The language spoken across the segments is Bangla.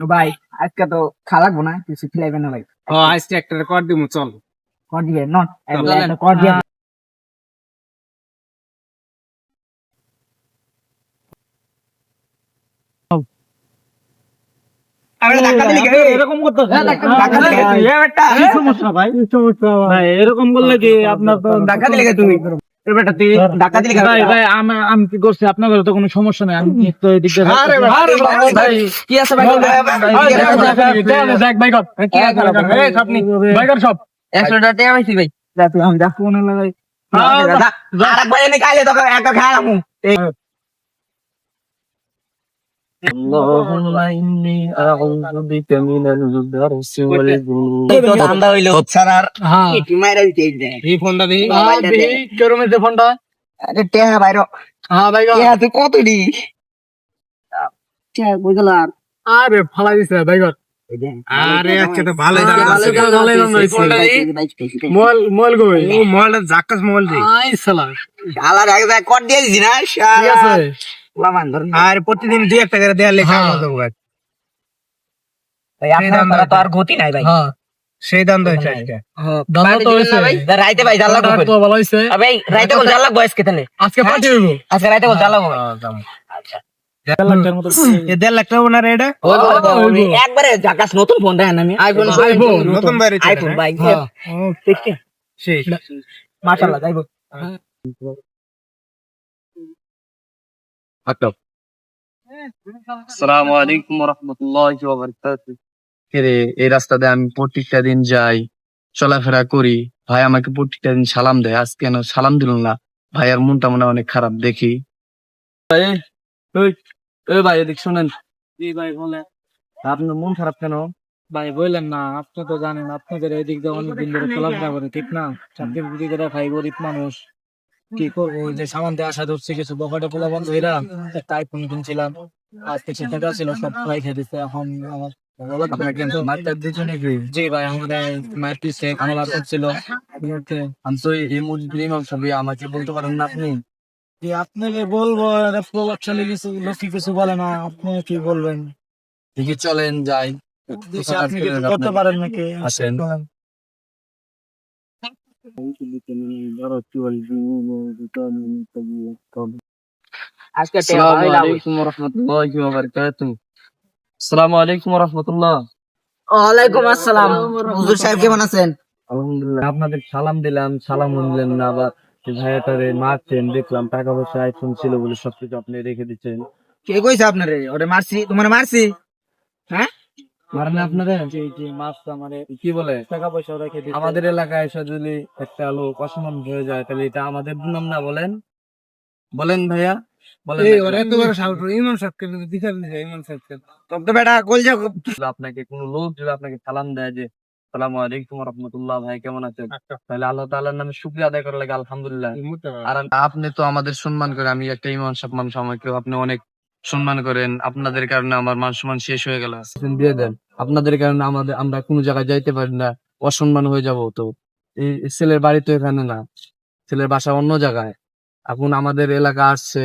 ভাই আজকে তো না কিছু খিলাইবে না ভাই। ও আজকে একটা কর দিমু চল। কর দিবে নন চলেন। কর দিয়ে এরকম করতে সমস্যা ভাই? ভাই এরকম করলে কি আপনার তো ধাক্কা দিলে তুমি? বেটা তুই ধাক্কা দিলি ভাই ভাই আমি আমি কি করছি? আপনার তো কোনো সমস্যা নাই। আমি তো এদিক দিয়ে আরে ভাই কি আছে ভাই? দেখ ভাই কর। কি হ্যাঁ, এই সব নি। ভাই কর সব। 100 টাকা টাকা আইছি ভাই। যা তুই আমি দেখো না লাগাই আরেক ভাই হ্যাঁ, এনে খাইলে তো একটা খাই আমু আরে দিছে আজকে তো দিই মোবাইল মোবাইলটা জাক্কাস মোবাইল আই সালা কর দিয়ে দিছি না ঠিক আছে লামান ধর আর প্রতিদিন দুই একটা করে দেওয়ার লেখা হ্যাঁ। ভাই। আপনার তারা তো আর গতি নাই ভাই। হ্যাঁ সেই দাম তো আজকে। দাদা তো হইছে রাইতে ভাই জাল লাগবো তো ভালো হইছে ভাই রাইতে বল জাল লাগবো আজকে তাহলে? আজকে পার্টি হইব আজকে রাইতে বল জাল লাগবো আচ্ছা। দেড় লাখ টাকার মতো এ দেড় লাখ টাকা না রে এটা একবারে জাকাস নতুন ফোন দেন আমি। আইফোন নতুন আইফোন ভাই হ্যাঁ দেখতে সেই আসসালামু আলাইকুম রহমতুল্লাহি ওয়া বারাকাতুহু রে এই রাস্তা দিয়ে আমি প্রত্যেকটা দিন যাই চলাফেরা করি। ভাই আমাকে প্রত্যেকটা দিন সালাম দেয়। কেন সালাম দিল না? ভাইয়ার মনটা মনে অনেক খারাপ দেখি। ভাই ওই ভাই এদিক শুনেন। জি ভাই বলেন। আপনার মন খারাপ কেন? ভাই বললেন না আপনি তো জানেন আপনাদের এদিক দিয়ে অনেক দিন ধরে চলাফেরা করে ঠিক না? চাকরি করে খাই গরিব মানুষ। কি করব? যে সামান দিয়ে আসা ধরছে কিছু বকেটে পোলা বন্ধ হইরা একটা আইফোন কিনছিলাম। আজ কিছু টাকা ছিল সব খাই খেয়ে দিচ্ছে এখন আমার আপনাকে মারটার দিচ্ছে নাকি? জি ভাই আমাদের মায়ের পিছে কামলা করছিল। আমি তো এই মুজিবুর ইমাম আমাকে বলতে পারেন না আপনি। যে আপনাকে বলব প্রভাবশালী কিছু লোকই কিছু বলে না আপনি কি বলবেন? দেখি চলেন যাই। আপনি কিছু করতে পারেন নাকি? আসেন। আপনাদের সালাম দিলাম সালাম দিলেন না আবার ভাইয়াটারে মারছেন দেখলাম টাকা পয়সা আইফোন ছিল বলে সবকিছু আপনি রেখে দিচ্ছেন। কে কইছে আপনারে? ওরে মারছি তোমার মারছি? হ্যাঁ? মারেন আপনারা জি জি মাছ আমারে কি বলে টাকা পয়সা রেখে আমাদের এলাকায় এসে যদি একটা লোক অসম্মান হয়ে যায় তাহলে এটা আমাদের নাম না বলেন। বলেন ভাইয়া আপনাকে কোন লোক যদি আপনাকে সালাম দেয় যে সালাম আলাইকুম রহমতুল্লাহ ভাই কেমন আছেন? তাহলে আল্লাহ তাআলার নামে শুকরিয়া আদায় করার লাগে আলহামদুলিল্লাহ। আর আপনি তো আমাদের সম্মান করে আমি একটা ইমান সব মানুষ আমাকে আপনি অনেক সম্মান করেন আপনাদের কারণে আমার মান সম্মান শেষ হয়ে গেল। দিয়ে দেন আপনাদের কারণে আমাদের আমরা কোনো জায়গায় যাইতে পারি না অসম্মান হয়ে যাব তো। এই ছেলের বাড়ি তো এখানে না ছেলের বাসা অন্য জায়গায়। এখন আমাদের এলাকা আসছে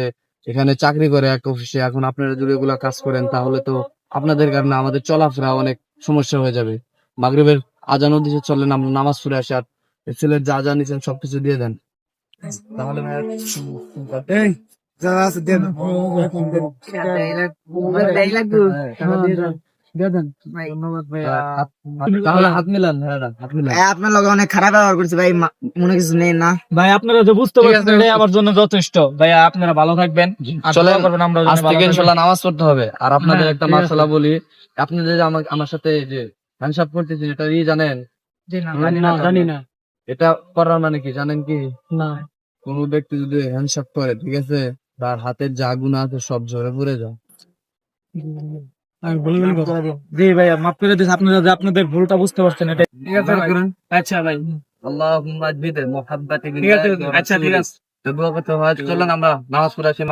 এখানে চাকরি করে এক অফিসে এখন আপনারা যদি এগুলা কাজ করেন তাহলে তো আপনাদের কারণে আমাদের চলাফেরা অনেক সমস্যা হয়ে যাবে। মাগরিবের আজানও দিছে চলেন আমরা নামাজ পড়ে আসি আর ছেলের যা যা নিচ্ছেন সবকিছু দিয়ে দেন। তাহলে ভাইয়া আছে দেন তাহলে হাত মিলান হ্যাঁ হাত মিলান আপনার লগে অনেক খারাপ ব্যবহার করছি ভাই মনে কিছু নেই না ভাই আপনারা যে বুঝতে পারছেন এটাই আমার জন্য যথেষ্ট ভাই আপনারা ভালো থাকবেন আর করবেন আমরা আজ থেকে থাকি। নামাজ পড়তে হবে আর আপনাদের হ্যাঁ, একটা মাসালা বলি আপনি যে আমার আমার সাথে যে হ্যান্ডসাপ করতেছেন এটা ই জানেন না, জানি না, না, জানি না এটা করার মানে কি জানেন কি না কোন ব্যক্তি যদি হ্যান্ডসাপ করে ঠিক আছে তার হাতের যা গুণা আছে সব ঝরে পড়ে যায়। জি ভাইয়া মাফ করে দিস আপনারা যে আপনাদের ভুলটা বুঝতে পারছেন এটা ঠিক আছে আচ্ছা ভাই। আল্লাহুম্মা আজবিদে মুহাব্বাতি ঠিক আছে আচ্ছা ঠিক আছে। তো হয় চলেন আমরা নামাজ পড়ে আসি।